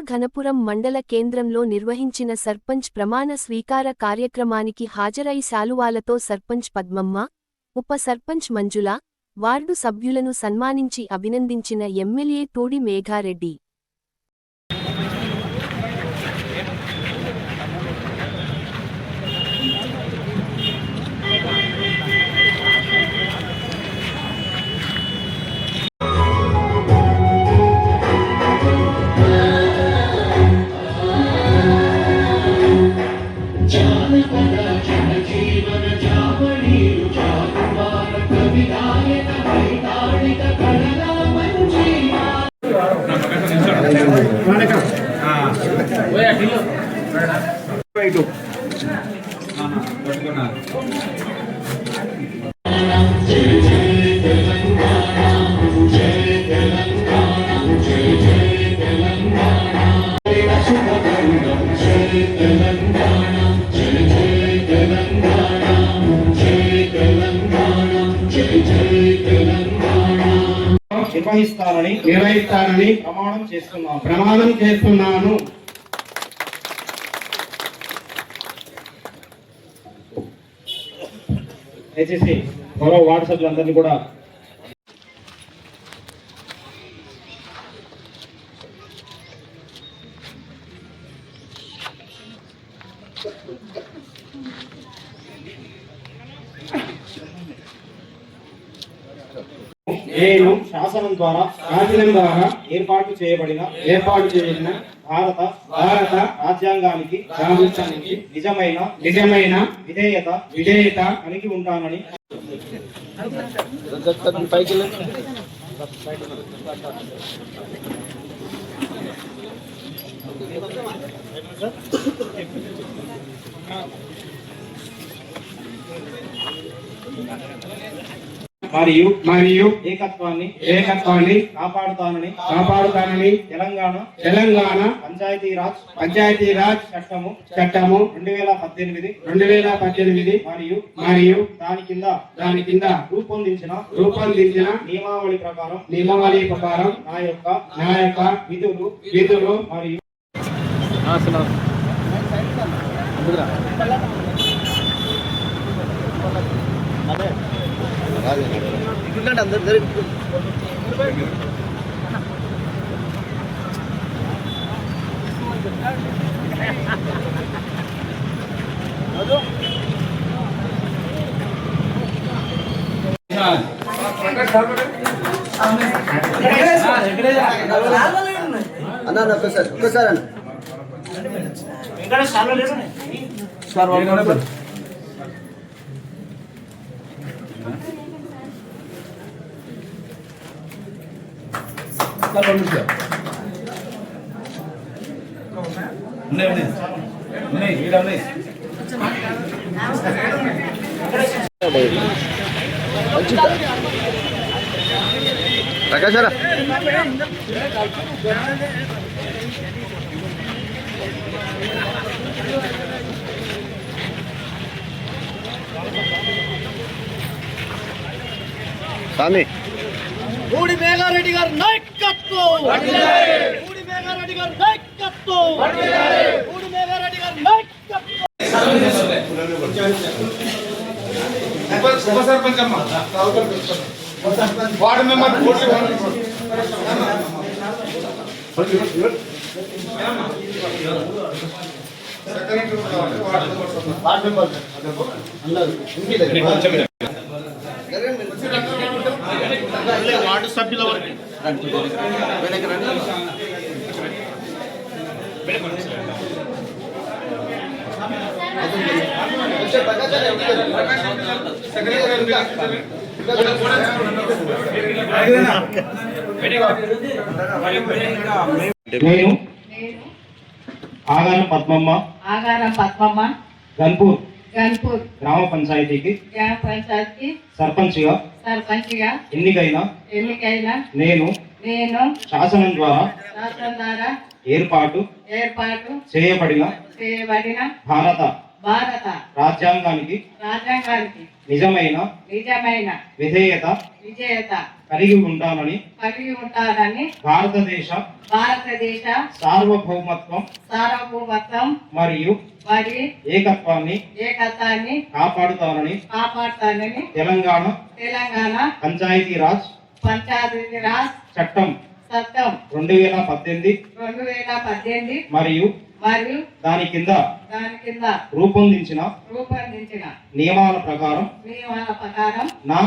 ఘనపురం మండల కేంద్రంలో నిర్వహించిన సర్పంచ్ ప్రమాణ స్వీకార కార్యక్రమానికి హాజరై శాలువాలతో సర్పంచ్ పద్మమ్మ ఉప సర్పంచ్ మంజుల వార్డు సభ్యులను సన్మానించి అభినందించిన ఎమ్మెల్యే తోడి మేఘారెడ్డి. నిర్వహిస్తానని నిర్వహిస్తానని ప్రమాణం చేస్తున్నాను. ప్రమాణం చేస్తున్నాను. దయచేసి గౌరవ వార్డు సభ్యులందరినీ కూడా నేను శాసనం ద్వారా శాసనం ద్వారా ఏర్పాటు చేయబడిన ఏర్పాటు చేసిన భారత భారత రాజ్యాంగానికి రాజ్యాంగానికి నిజమైన నిజమైన విధేయత విధేయత కలిగి ఉంటానని మరియు మరియు ఏకత్వాన్ని ఏకత్వాన్ని కాపాడుతానని కాపాడుతానని తెలంగాణ తెలంగాణ పంచాయతీరాజ్ పంచాయతీరాజ్ చట్టము చట్టము రెండు వేల పద్దెనిమిది రెండు వేల పద్దెనిమిది మరియు మరియు దాని కింద దాని కింద రూపొందించిన రూపొందించిన నియమావళి ప్రకారం నియమావళి ప్రకారం నా యొక్క నా యొక్క విధులు విధులు మరియు అన్న అన్న ఒక్కసారి ఒక్కసారి అన్న. ఉన్నాయి ఉన్నాయి ఉన్నాయి ఈడ ఉన్నాయి ప్రకాశారా స్వామి మూడి మేఘారెడ్డి గారి నాయకత్వం. మూడి మేఘారెడ్డి. గారి నాయకత్వం. మూడి మేఘారెడ్డి. గారి నాయకత్వం. ఉప సర్పంచ్ అమ్మ వార్డు మెంబర్. వార్డు సభ్యుల వరకు. నేను ఆగాన పద్మమ్మ. ఆగారం పద్మమ్మ. గన్పూర్ గ్రామ పంచాయతీకి గ్రామ పంచాయతీ సర్పంచ్గా సర్పంచ్గా ఎన్నికైన ఎన్నికైన నేను నేను శాసనం ద్వారా శాసనం ద్వారా ఏర్పాటు ఏర్పాటు చేయబడిన చేయబడిన భారత భారత రాజ్యాంగానికి రాజ్యాంగానికి నిజమైన నిజమైన విధేయత విజేత కలిగి ఉంటానని కలిగి ఉంటారని భారతదేశ భారతదేశ సార్వభౌమత్వం సార్వభౌమత్వం మరియు మరి ఏకత్వాన్ని ఏకత్వాన్ని కాపాడుతానని కాపాడుతానని తెలంగాణ తెలంగాణ పంచాయతీరాజ్ పంచాయతీ రాజ్ చట్టం చట్టం రెండు వేల పద్దెనిమిది రెండు వేల పద్దెనిమిది మరియు మరియు దాని కింద దాని కింద రూపొందించిన రూపొందించిన నియమాల ప్రకారం నియమాల ప్రకారం నా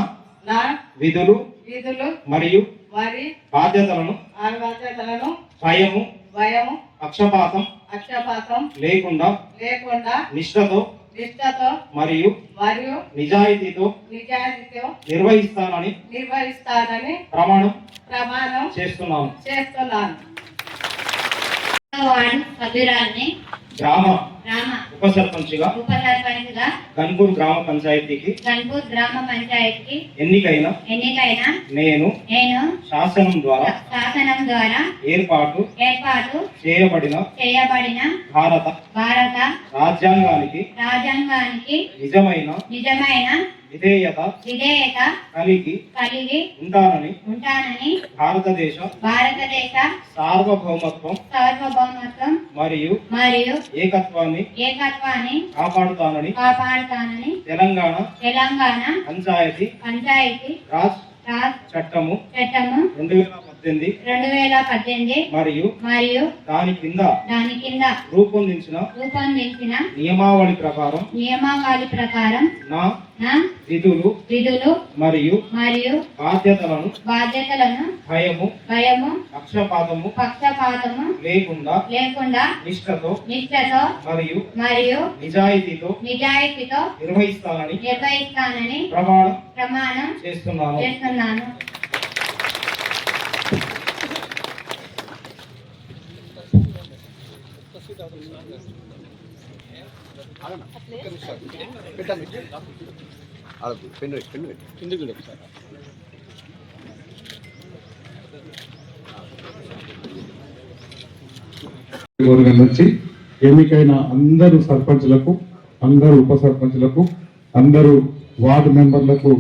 నా విధులు విధులు మరియు మరి బాధ్యతలను బాధ్యతలను భయము భయము పక్షపాతం పక్షపాతం లేకుండా లేకుండా నిష్ఠతో నిష్ఠతో మరియు మరియు నిజాయితీతో నిజాయితీతో నిర్వహిస్తానని నిర్వహిస్తానని ప్రమాణం ప్రమాణం చేస్తున్నాను. చేస్తున్నాను. వార్డు సభ్యురాల్ని గ్రామ గ్రామ ఉప సర్పంచ్గా ఉప సర్పంచ్గా గన్పూర్ గ్రామ పంచాయతీకి గన్పూర్ గ్రామ పంచాయతీకి ఎన్నికైన ఎన్నికైన నేను నేను శాసనం ద్వారా శాసనం ద్వారా ఏర్పాటు ఏర్పాటు చేయబడిన చేయబడిన భారత భారత రాజ్యాంగానికి రాజ్యాంగానికి నిజమైన నిజమైన విధేయత విధేయత కలిగి కలిగి ఉంటానని ఉంటానని భారతదేశ భారతదేశ సార్వభౌమత్వం సార్వభౌమత్వం మరియు మరియు ఏకత్వాన్ని ఏకత్వాన్ని కాపాడుతానని కాపాడుతానని తెలంగాణ తెలంగాణ పంచాయతీ పంచాయతీ రాజ్ రాజ్ చట్టము చట్టము రెండు వేల పద్దెనిమిది. రెండు వేల పద్దెనిమిది మరియు మరియు దాని కింద దాని కింద రూపొందించిన రూపొందించిన నియమావళి ప్రకారం నియమావళి ప్రకారం నా నా విధులు విధులు మరియు మరియు బాధ్యతలను బాధ్యతలను భయము భయము పక్షపాతము పక్షపాతము లేకుండా లేకుండా నిష్ఠతో నిష్ఠతో మరియు మరియు నిజాయితీతో నిజాయితీతో నిర్వహిస్తానని నిర్వహిస్తానని ప్రమాణం ప్రమాణం చేస్తున్నాను. చేస్తున్నాను. పెట్టండి పెన్ను పెన్ను పెట్టి నుంచి ఎన్నికైన అందరు సర్పంచ్లకు అందరు ఉప సర్పంచ్లకు అందరూ వార్డు మెంబర్లకు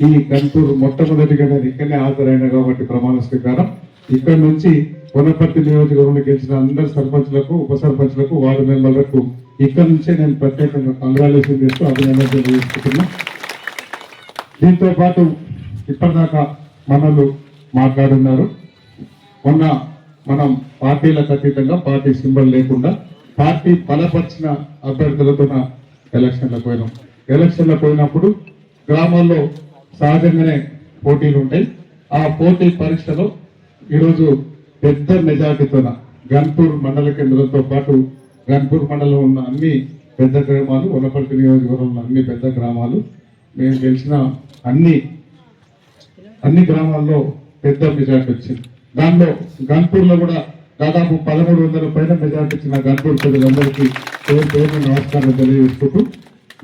ఈ గంటూరు మొట్టమొదటిగా నేను ఇక్కడనే హాజరైన కాబట్టి ప్రమాణ స్వీకారం. ఇక్కడ నుంచి కొనపర్తి నియోజకవర్గంలో గెలిచిన అందరు సర్పంచ్లకు ఉప సర్పంచ్లకు వార్డు మెంబర్లకు ఇక్కడ నుంచే నేను ప్రత్యేకంగా కంగ్రాచులేషన్ చేస్తూ అభినందన తెలియజేసుకుంటున్నా. దీంతో పాటు ఇప్పటిదాకా మనలు మాట్లాడున్నారు. మొన్న మనం పార్టీలకు అతీతంగా పార్టీ సింబల్ లేకుండా పార్టీ బలపరిచిన అభ్యర్థులతో ఎలక్షన్లకు పోయినాం. ఎలక్షన్లకు పోయినప్పుడు గ్రామాల్లో సహజంగానే పోటీలు ఉంటాయి. ఆ పోటీ పరీక్షలో ఈరోజు పెద్ద మెజార్టీతోన గన్పూర్ మండల కేంద్రంతో పాటు గన్పూర్ మండలం ఉన్న అన్ని పెద్ద గ్రామాలు వనపర్తి నియోజకవర్గంలో అన్ని పెద్ద గ్రామాలు. మేము గెలిచిన అన్ని అన్ని గ్రామాల్లో పెద్ద మెజార్టీ వచ్చింది. దానిలో గన్పూర్లో కూడా దాదాపు పదమూడు వందల పైన మెజార్టీ ఇచ్చిన గన్పూర్ ప్రజలందరికీ పేరు పేరు నమస్కారం తెలియజేసుకుంటూ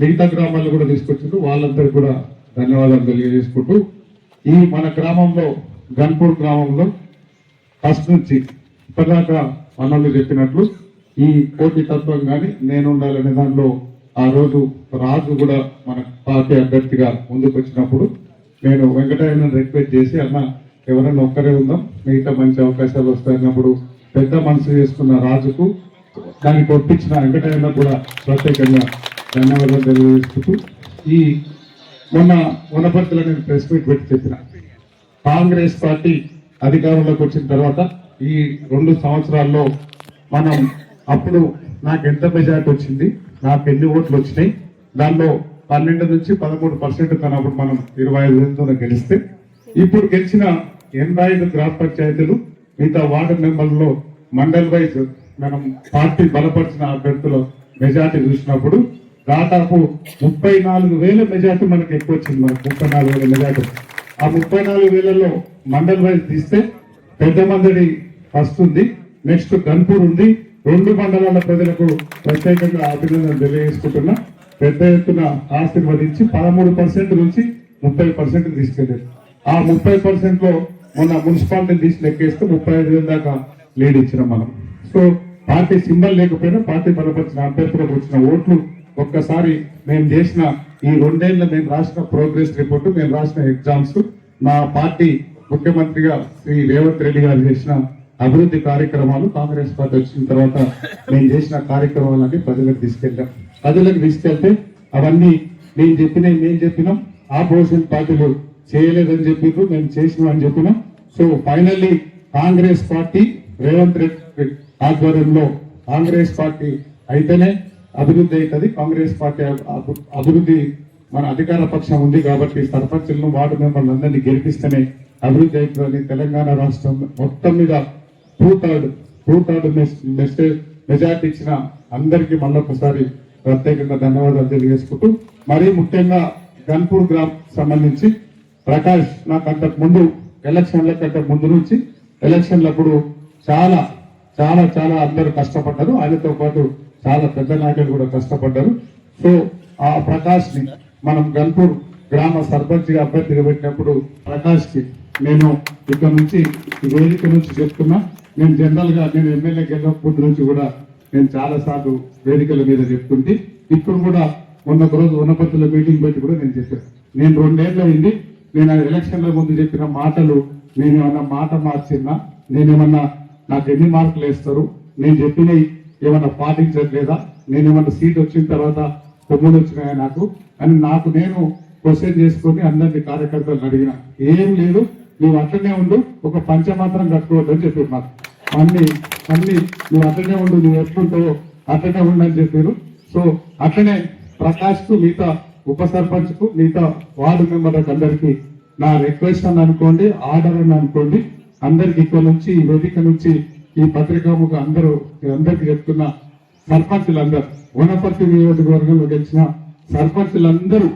మిగతా గ్రామాల్లో కూడా తీసుకొచ్చిండ్రు. వాళ్ళందరికీ కూడా ధన్యవాదాలు తెలియజేసుకుంటూ ఈ మన గ్రామంలో గన్పూర్ గ్రామంలో ఫస్ట్ నుంచి ఇప్పటిదాకా మనోళ్ళు చెప్పినట్లు ఈ పోటీ తత్వం కానీ నేను ఉండాలనే దాంట్లో ఆ రోజు రాజు కూడా మన పార్టీ అభ్యర్థిగా ముందుకు వచ్చినప్పుడు నేను వెంకటయ్యను రిక్వెస్ట్ చేసి అన్న ఎవరైనా ఒక్కరే ఉందాం మిగతా మంచి అవకాశాలు వస్తాయన్నప్పుడు పెద్ద మనసు చేసుకున్న రాజుకు దానికి ఒప్పించిన వెంకటయ్యను కూడా ప్రత్యేకంగా ధన్యవాదాలు తెలియజేస్తూ ఈ మొన్న వనపర్తిలో నేను ప్రెస్ మీట్ పెట్టి చెప్పిన కాంగ్రెస్ పార్టీ అధికారంలోకి వచ్చిన తర్వాత ఈ రెండు సంవత్సరాల్లో మనం అప్పుడు నాకు ఎంత మెజార్టీ వచ్చింది నాకు ఎన్ని ఓట్లు వచ్చినాయి దానిలో పన్నెండు నుంచి పదమూడు పర్సెంట్ తనప్పుడు మనం ఇరవై ఐదు వేలతో గెలిస్తే ఇప్పుడు గెలిచిన ఎనభై ఐదు గ్రామ పంచాయతీలు మిగతా వార్డు మెంబర్లో మండల్ వైజ్ మనం పార్టీ బలపరిచిన అభ్యర్థుల మెజార్టీ చూసినప్పుడు దాదాపు ముప్పై నాలుగు వేల మెజార్టీ మనకు ఎక్కువ వచ్చింది మనకు ముప్పై నాలుగు వేల మెజార్టీ. ఆ ముప్పై నాలుగు వేలలో మండల్ వైజ్ తీస్తే పెద్ద మందడి వస్తుంది నెక్స్ట్ గన్పూర్ ఉంది. రెండు మండలాల ప్రజలకు ప్రత్యేకంగా అభినందనలు తెలియజేసుకుంటున్నా. పెద్ద ఎత్తున ఆశీర్వదించి పదమూడు పర్సెంట్ నుంచి ముప్పై పర్సెంట్ తీసుకెళ్ళారు. ఆ ముప్పై పర్సెంట్లో మొన్న మున్సిపాలిటీ తీసి లెక్కేస్తే ముప్పై ఐదు వేల దాకా లీడ్ ఇచ్చినాం మనం. సో పార్టీ సింబల్ లేకపోయినా పార్టీ బలపరిచిన అభ్యర్థులకు వచ్చిన ఓట్లు ఒక్కసారి మేము చేసిన ఈ రెండేళ్ళ మేము రాసిన ప్రోగ్రెస్ రిపోర్ట్ మేము రాసిన ఎగ్జామ్స్ మా పార్టీ ముఖ్యమంత్రిగా శ్రీ రేవంత్ రెడ్డి గారు చేసిన అభివృద్ధి కార్యక్రమాలు కాంగ్రెస్ పార్టీ వచ్చిన తర్వాత మేము చేసిన కార్యక్రమాలన్నీ ప్రజలకు తీసుకెళ్ళాం. ప్రజలకు తీసుకెళ్తే అవన్నీ మేము చెప్పినవి మేము చెప్పినాం ఆపోజిషన్ పార్టీలు చేయలేదని చెప్పిండ్రు మేము చేసినాం అని చెప్పినాం. So finally Congress party Revanth Reddy ఆధ్వర్యంలో కాంగ్రెస్ పార్టీ అయితేనే అభివృద్ధి అవుతుంది. కాంగ్రెస్ పార్టీ అభి- అభివృద్ధి మన అధికార పక్షం ఉంది కాబట్టి సర్పంచులను వార్డు మెంబర్లు అందరినీ గెలిపిస్తేనే అభివృద్ధి అవుతుందని తెలంగాణ రాష్ట్రం మొత్తం మీద two third two third message majority ఇచ్చిన అందరికీ మళ్ళొకసారి ప్రత్యేకంగా ధన్యవాదాలు తెలియజేసుకుంటూ మరీ ముఖ్యంగా గన్పూర్ గ్రామ్ సంబంధించి ప్రకాష్ నాకు అంతకు ముందు ఎలక్షన్ల కంటే ముందు నుంచి ఎలక్షన్లప్పుడు చాలా చాలా చాలా అందరూ కష్టపడ్డారు. ఆయనతో పాటు చాలా పెద్ద నాయకులు కూడా కష్టపడ్డారు. సో ఆ ప్రకాష్ని మనం గన్పూర్ గ్రామ సర్పంచ్గా అభ్యర్థిగా పెట్టినప్పుడు ప్రకాష్కి నేను ఇక్కడ నుంచి వేదిక నుంచి చెప్తున్నా. నేను జనరల్గా నేను ఎమ్మెల్యే గెలినప్పటి నుంచి కూడా నేను చాలా సార్లు వేదికల మీద చెప్తుంటే ఇప్పుడు కూడా మొన్న ఒక రోజు ఉన్నపత్తుల మీటింగ్ పెట్టి కూడా నేను చెప్పాను. నేను రెండేళ్ళు అయింది నేను ఆ ఎలక్షన్ల ముందు చెప్పిన మాటలు నేను ఏమన్నా మాట మార్చినా నేనేమన్నా నాకు ఎన్ని మార్కులు వేస్తారు నేను చెప్పినవి ఏమన్నా పాటించట్లేదా? నేను ఏమన్నా సీట్ వచ్చిన తర్వాత కొమ్ములు వచ్చినాయా నాకు? అని నాకు నేను క్వశ్చన్ చేసుకొని అందరినీ కార్యకర్తలను అడిగిన. ఏం లేదు నువ్వు అట్లనే ఉండు ఒక పంచమాత్రం కట్టుకోవద్దని చెప్పారు నాకు అన్ని అన్ని నువ్వు అట్లనే ఉండు నువ్వు ఎట్లుంటావో అట్లనే ఉండని చెప్పారు. సో అట్లనే ప్రకాష్కు మిగతా ఉప సర్పంచ్కు మిగతా వార్డు మెంబర్లకు అందరికీ నా రిక్వెస్ట్ అని అనుకోండి ఆర్డర్ అని అనుకోండి అందరికి ఇక్కడ నుంచి ఈ వేదిక నుంచి ఈ పత్రికాముఖ అందరూ అందరికి చెప్తున్న సర్పంచులందరూ వనపర్తి నియోజకవర్గంలో గెలిచిన సర్పంచులందరూ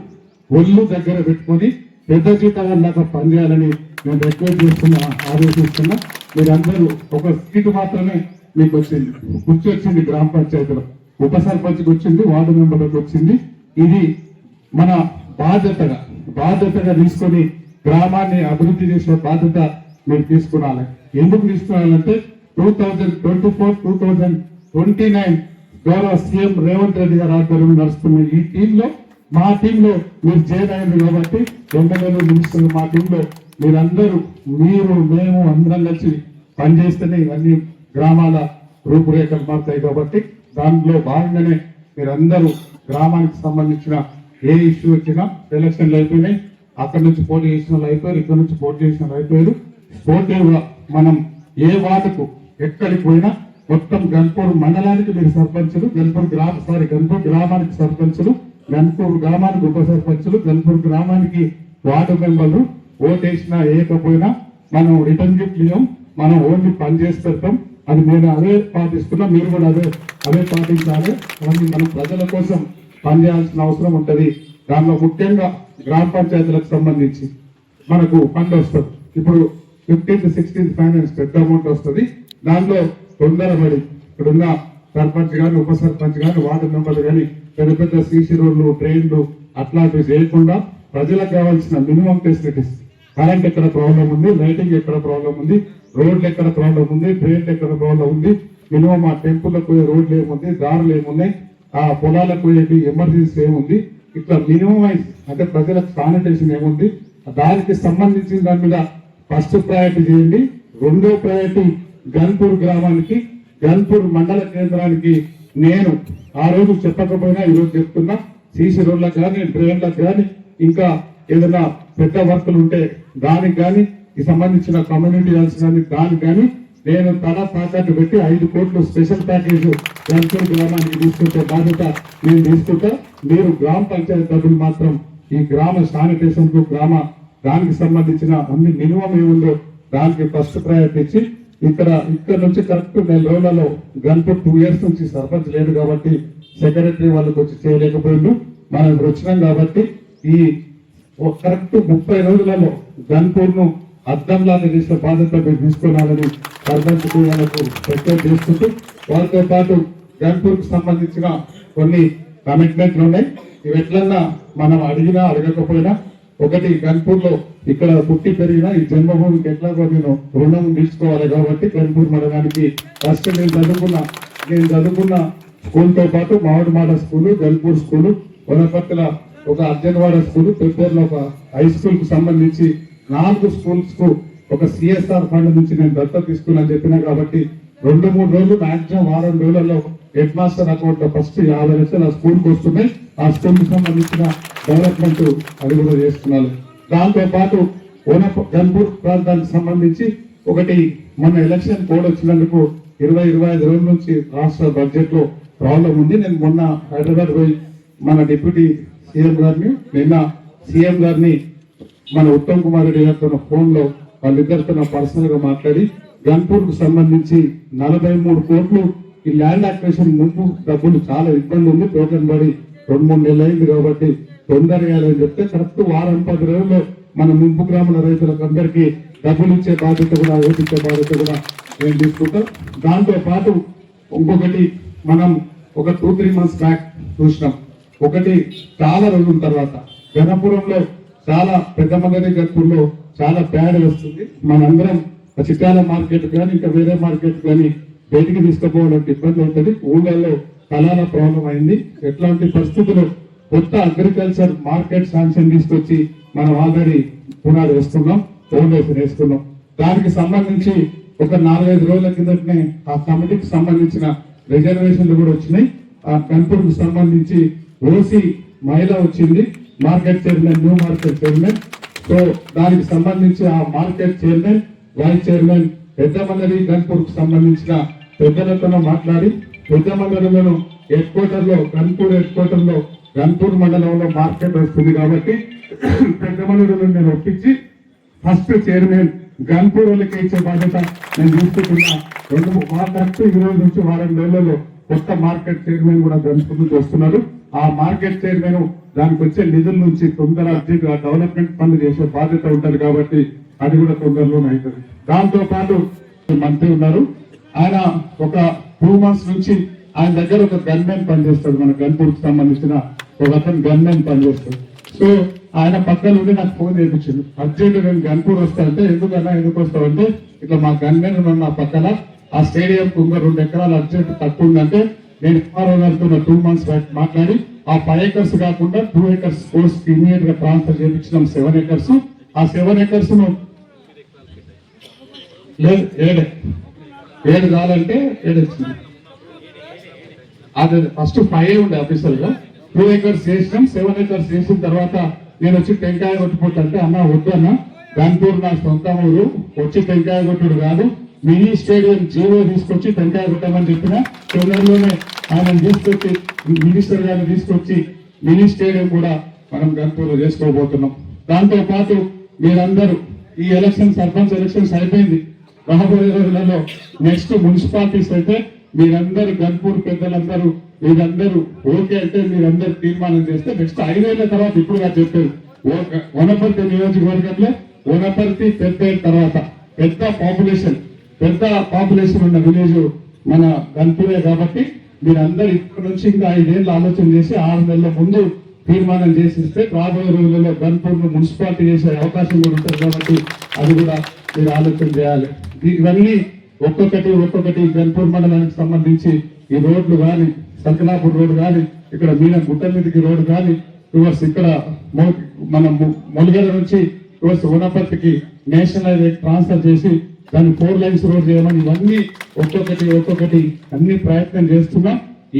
ఒళ్ళు దగ్గర పెట్టుకొని పెద్ద జీతాలలాగా పనిచేయాలని నేను రిక్వెస్ట్ చేస్తున్నా ఆదేశిస్తున్నా. మీరందరూ ఒక సీటు మాత్రమే మీకు వచ్చింది. కుర్చీ వచ్చింది గ్రామ పంచాయతీలో. ఉప సర్పంచ్కి వచ్చింది వార్డు మెంబర్లకు వచ్చింది. ఇది మన బాధ్యతగా బాధ్యతగా తీసుకొని గ్రామాన్ని అభివృద్ధి చేసే బాధ్యత మీరు తీసుకురాలి ఎందుకు తీసుకురాలంటే two thousand twenty four two thousand twenty nine గౌరవ సీఎం రేవంత్ రెడ్డి గారు ఆధ్వర్యంలో నడుస్తున్న ఈ టీంలో మా టీంలో మీరు చేయడానికి కాబట్టి ఎమ్మెల్యేలు నిలుస్తున్న మా టీంలో మీరందరూ మీరు మేము అందరం కలిసి పనిచేస్తేనే ఇవన్నీ గ్రామాల రూపురేఖలు మారుతాయి కాబట్టి దాంట్లో భాగంగానే మీరందరూ గ్రామానికి సంబంధించిన ఏ ఇష్యూ వచ్చినా ఎలక్షన్లు అయిపోయినాయి. అక్కడ నుంచి పోటీ చేసిన వాళ్ళు అయిపోయారు ఇక్కడ నుంచి పోటీ చేసిన వాళ్ళు అయిపోయారు. స్పోర్టివ్ మనం ఏ వాటకు ఎక్కడికి పోయినా మొత్తం గన్పూర్ మండలానికి మీరు సర్పంచులు గన్పూర్ గ్రామ సారీ గన్పూర్ గ్రామానికి సర్పంచులు గన్పూర్ గ్రామానికి ఉప సర్పంచులు గన్పూర్ గ్రామానికి వార్డు మెంబర్లు ఓటేసినా వేయకపోయినా మనం రిటర్న్ గిఫ్ట్ ఇవ్వం మనం ఓన్లీ పనిచేస్తాం అది నేను అదే పాటిస్తున్నా మీరు కూడా అదే అదే పాటించాలి. అవన్నీ మనం ప్రజల కోసం పనిచేయాల్సిన అవసరం ఉంటుంది. దానిలో ముఖ్యంగా గ్రామ పంచాయతీలకు సంబంధించి మనకు ఫండ్ వస్తుంది. ఇప్పుడు ఫిఫ్టీన్త్ సిక్స్టీన్త్ ఫైనాన్స్ పెద్ద అమౌంట్ వస్తుంది. దాంట్లో తొందరపడి ఇక్కడున్న సర్పంచ్ కానీ ఉప సర్పంచ్ కానీ వార్డు మెంబర్లు కానీ పెద్ద పెద్ద సీసీ రోడ్లు ట్రైన్లు అట్లాంటివి చేయకుండా ప్రజలకు కావాల్సిన మినిమం ఫెసిలిటీస్ కరెంట్ ఎక్కడ ప్రాబ్లం ఉంది లైటింగ్ ఎక్కడ ప్రాబ్లం ఉంది రోడ్లు ఎక్కడ ప్రాబ్లం ఉంది ట్రైన్లు ఎక్కడ ప్రాబ్లం ఉంది మినిమం ఆ టెంపుల్లకు పోయే రోడ్లు ఏముంది దారులు ఏమున్నాయి ఆ పొలాలకు పోయేటి ఎమర్జెన్సీ ఏముంది ఇట్లా మినిమం అంటే ప్రజలకు శానిటేషన్ ఏముంది దానికి సంబంధించిన దాని మీద ఫస్ట్ ప్రయారిటీ చేయండి రెండో ప్రయారిటీ గన్పూర్ గ్రామానికి గన్పూర్ మండల కేంద్రానికి నేను ఆ రోజు చెప్పకపోయినా ఈరోజు చెప్తున్నా. సీసీ రోడ్లకు కానీ ట్రైన్లకు కానీ ఇంకా ఏదైనా పెద్ద వర్కులు ఉంటే దానికి కానీ ఈ సంబంధించిన కమ్యూనిటీ హెల్త్ కానీ దానికి కానీ నేను తన తాకట్టు పెట్టి ఐదు కోట్లు స్పెషల్ ప్యాకేజ్ గన్పూర్ గ్రామానికి తీసుకుంటే బాధ్యత నేను తీసుకుంటా. మీరు గ్రామ పంచాయతీ డబ్బులు మాత్రం ఈ గ్రామ శానిటేషన్కు గ్రామ దానికి సంబంధించిన అన్ని మినిమం ఏముందో దానికి ఫస్ట్ ప్రయారిటీ ఇచ్చి ఇక్కడ ఇక్కడ నుంచి కరెక్ట్ నెల రోజులలో గంట టూ ఇయర్స్ నుంచి సర్పంచ్ లేదు కాబట్టి సెక్రటరీ వాళ్ళకి వచ్చి చేయలేకపోయిండు. మనం ఇప్పుడు వచ్చినాం కాబట్టి ఈ ఒక కరెక్ట్ ముప్పై రోజులలో గన్పూర్ను అద్దంలాగా చేసే బాధ్యత మీరు తీసుకోవాలని సర్పంచ్ వాళ్ళకు ప్రత్యేక చేసుకుంటూ వాళ్ళతో పాటు గన్పూర్కు సంబంధించిన కొన్ని కమిట్మెంట్లు ఉన్నాయి. ఇవి ఎట్లన్నా మనం అడిగినా అడగకపోయినా ఒకటి గన్పూర్లో ఇక్కడ పుట్టి పెరిగిన ఈ జన్మభూమికి ఎట్లాగో నేను రుణం తీసుకోవాలి కాబట్టి కన్పూర్ మండలానికి ఫస్ట్ నేను చదువుకున్న. నేను చదువుకున్న స్కూల్తో పాటు మామిడిమాడ స్కూలు గల్పూర్ స్కూలు వనపక్కల ఒక అర్జన్వాడ స్కూల్ పెద్దర్లో ఒక హై స్కూల్కు సంబంధించి నాలుగు స్కూల్స్కు ఒక సిఎస్ఆర్ ఫండ్ నుంచి నేను దత్త తీసుకున్నాను చెప్పినా కాబట్టి రెండు మూడు రోజులు మాక్సిమం వారం రోజులలో హెడ్ మాస్టర్ అకౌంట్లో ఫస్ట్ యాభై లక్షలు ఆ స్కూల్కు వస్తున్నాయి. ఆ స్కూల్కి సంబంధించిన డెవలప్మెంట్ అది కూడా చేస్తున్నారు దాంతో పాటు ఓనప గన్పూర్ ప్రాంతానికి సంబంధించి ఒకటి మన ఎలక్షన్ కోడ్ వచ్చినందుకు ఇరవై ఇరవై ఐదు రోజుల నుంచి రాష్ట్ర బడ్జెట్లో ప్రాబ్లం ఉంది. నేను మొన్న హైదరాబాద్ పోయి మన డిప్యూటీ సీఎం గారిని నిన్న సీఎం గారిని మన ఉత్తమ్ కుమార్ రెడ్డి గారితో ఫోన్లో వాళ్ళిద్దరితో పర్సనల్గా మాట్లాడి గన్పూర్కు సంబంధించి నలభై మూడు కోట్లు ఈ ల్యాండ్ అక్వేషన్ ముందు డబ్బులు చాలా ఇబ్బంది ఉంది. టోకెన్ పడి రెండు మూడు నెలలు అయింది కాబట్టి తొందరగా అని చెప్తే కరెక్ట్ వారం పది రోజుల్లో మన ముంపు గ్రామాల రైతులకు అందరికీ డబ్బులు ఇచ్చే బాధ్యత కూడా ఓటించే బాధ్యత కూడా నేను తీసుకుంటాం. దాంతో పాటు ఇంకొకటి మనం ఒక టూ త్రీ మంత్స్ బ్యాక్ చూసినాం. ఒకటి చాలా రోజుల తర్వాత గణపురంలో చాలా పెద్ద మంగళి గణపూర్లో చాలా బ్యాడ్ వస్తుంది. మనందరం ఆ మార్కెట్ కానీ ఇంకా వేరే మార్కెట్ కానీ బయటికి తీసుకుపోవడానికి ఇబ్బంది ఉంటుంది ఊళ్ళల్లో కళాల ప్రాబ్లం అయింది. ఎట్లాంటి పరిస్థితులు కొత్త అగ్రికల్చర్ మార్కెట్ శాంక్షన్ తీసుకొచ్చి మనం ఆల్రెడీ పునాది వేస్తున్నాం ఫౌండేషన్ వేస్తున్నాం. దానికి సంబంధించి ఒక నాలుగైదు రోజుల కిందటనే ఆ కమిటీకి సంబంధించిన రిజర్వేషన్లు కూడా వచ్చినాయి. ఆ కన్పూర్కి సంబంధించి ఓసీ మహిళ వచ్చింది market chairman new market chairman so దానికి సంబంధించి ఆ market chairman vice chairman Peddamallari మండలి గన్పూర్కు సంబంధించిన పెద్దలతో మాట్లాడి పెద్ద మండలంలో హెడ్ క్వార్టర్లో గన్పూర్ హెడ్ క్వార్టర్లో గన్పూర్ మండలంలో మార్కెట్ వస్తుంది కాబట్టి పెద్ద మండలంలో నేను ఒప్పించి ఫస్ట్ చైర్మన్ గన్పూర్ వాళ్ళకి ఇచ్చే బాధ్యత నేను తీసుకుంటున్నా. రెండు మా కరెక్ట్ రోజు నుంచి వారం నెలలలో కొత్త మార్కెట్ చైర్మన్ కూడా గన్పూర్ నుంచి వస్తున్నారు. ఆ మార్కెట్ చైర్మన్ దానికి వచ్చే నిధుల నుంచి తొందర డెవలప్మెంట్ పనులు చేసే బాధ్యత ఉంటుంది కాబట్టి అది కూడా తొందరలోనే అవుతుంది. దాంతో పాటు మంత్రి ఉన్నారు. ఆయన ఒక టూ మంత్స్ నుంచి ఆయన దగ్గర ఒక గన్మెన్ పనిచేస్తాడు. మన గన్పూర్కి సంబంధించిన ఒక అతను గన్మెన్ పనిచేస్తాడు. సో ఆయన పక్కన ఉండి నాకు ఫోన్ చేయించింది అర్జెంట్ నేను గన్పూర్ వస్తా అంటే ఎందుకన్నా ఎందుకు వస్తావు? అంటే ఇట్లా మా గన్మెన్ ఉన్న నా పక్కన. ఆ స్టేడియం కుంగ రెండు ఎకరాలు అర్జెంట్ తక్కువ ఉందంటే నేను ఎంఆర్ఓ గారితో టూ మంత్స్ బ్యాక్ మాట్లాడి ఆ ఫైవ్ ఎకర్స్ కాకుండా టూ ఎకర్స్ కోర్స్ ఇమీడియట్గా ట్రాన్స్ఫర్ చేయించినాం సెవెన్ ఎకర్స్. ఆ సెవెన్ ఎకర్స్ను లేదు ఏడే. ఏడు కావాలంటే ఏడు వచ్చింది? అది ఫస్ట్ ఫైవ్ ఉండే ఆఫీసర్గా టూ ఎకర్స్ చేసినాం సెవెన్ ఎకర్స్ చేసిన తర్వాత నేను వచ్చి టెంకాయ కొట్టుకుంటే అన్న వద్దన్న అన్న గన్పూర్ నా సొంత ఊరు వచ్చి టెంకాయ కొట్టుడు కాదు. మినీ స్టేడియం జీవో తీసుకొచ్చి టెంకాయ కొట్టమని చెప్పిన తొందరలోనే ఆయన తీసుకొచ్చి మినిస్టర్ గారిని తీసుకొచ్చి మినీ స్టేడియం కూడా మనం గన్పూర్ చేసుకోబోతున్నాం. దాంతో పాటు మీరందరూ ఈ ఎలక్షన్ సర్పంచ్ ఎలక్షన్స్ అయిపోయింది. రాబోయే రోజులలో నెక్స్ట్ మున్సిపాలిటీస్ అయితే మీరందరూ గన్పూర్ పెద్దలందరూ మీరందరూ ఓకే అంటే మీరందరూ తీర్మానం చేస్తే నెక్స్ట్ ఐదేళ్ళ తర్వాత ఇప్పుడు చెప్పారు. వనపర్తి నియోజకవర్గంలో వనపర్తి పెద్ద తర్వాత పెద్ద పాపులేషన్ పెద్ద పాపులేషన్ ఉన్న విలేజ్ మన గన్పూరే కాబట్టి మీరందరూ ఇప్పటి నుంచి ఇంకా ఐదేళ్ళు ఆలోచన చేసి ఆరు నెలల ముందు తీర్మానం చేసిస్తే రాబోయే రోజులలో గన్పూర్ను మున్సిపాలిటీ చేసే అవకాశం కూడా ఉంటుంది కాబట్టి అది కూడా మీరు ఆలోచన చేయాలి. ఇవన్నీ ఒక్కొక్కటి ఒక్కొక్కటి గన్పూర్ మండలానికి సంబంధించి ఈ రోడ్లు కానీ సంకలాపూర్ రోడ్డు కానీ ఇక్కడ మీన గుట్ట మీదకి రోడ్డు కానీ టువర్స్ ఇక్కడ మొ- మన మొలగల నుంచి టువర్స్ ఉన్నపర్తికి నేషనల్ హైవే ట్రాన్స్ఫర్ చేసి దాన్ని ఫోర్ లైన్స్ రోడ్ చేయమని ఇవన్నీ ఒక్కొక్కటి ఒక్కొక్కటి అన్ని ప్రయత్నం చేస్తున్నా.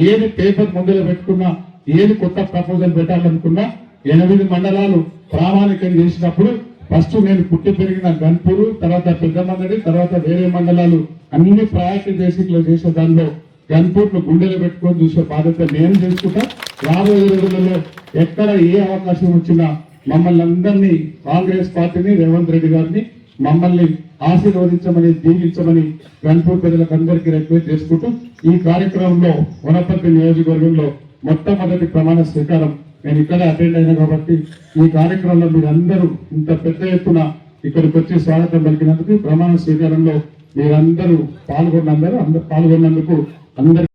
ఏది పేపర్ ముందులో పెట్టుకున్నా ఏది కొత్త ప్రపోజల్ పెట్టాలనుకున్నా ఎనిమిది మండలాలు ప్రామాణికం చేసినప్పుడు ఫస్ట్ నేను పుట్టి పెరిగిన గన్పూరు తర్వాత పెద్దమందడి తర్వాత వేరే మండలాలు అన్ని ప్రయారిటీ చేసి ఇట్లా చేసే దానిలో గన్పూర్ను పెట్టుకొని చూసే బాధ్యత నేను చేసుకుంటా. రాబోయే రోజులలో ఎక్కడ ఏ అవకాశం వచ్చినా మమ్మల్ని అందరినీ కాంగ్రెస్ పార్టీని రేవంత్ రెడ్డి గారిని మమ్మల్ని ఆశీర్వదించమని దీవించమని గన్పూర్ ప్రజలకు అందరికీ రిక్వెస్ట్ చేసుకుంటూ ఈ కార్యక్రమంలో వనపర్తి నియోజకవర్గంలో మొట్టమొదటి ప్రమాణ స్వీకారం నేను ఇక్కడే అటెండ్ అయినా కాబట్టి ఈ కార్యక్రమంలో మీరు అందరూ ఇంత పెద్ద ఎత్తున ఇక్కడికి వచ్చి స్వాగతం పలికినందుకు ప్రమాణ స్వీకారంలో మీరందరూ పాల్గొన్నందరూ అందరూ పాల్గొన్నందుకు అందరికీ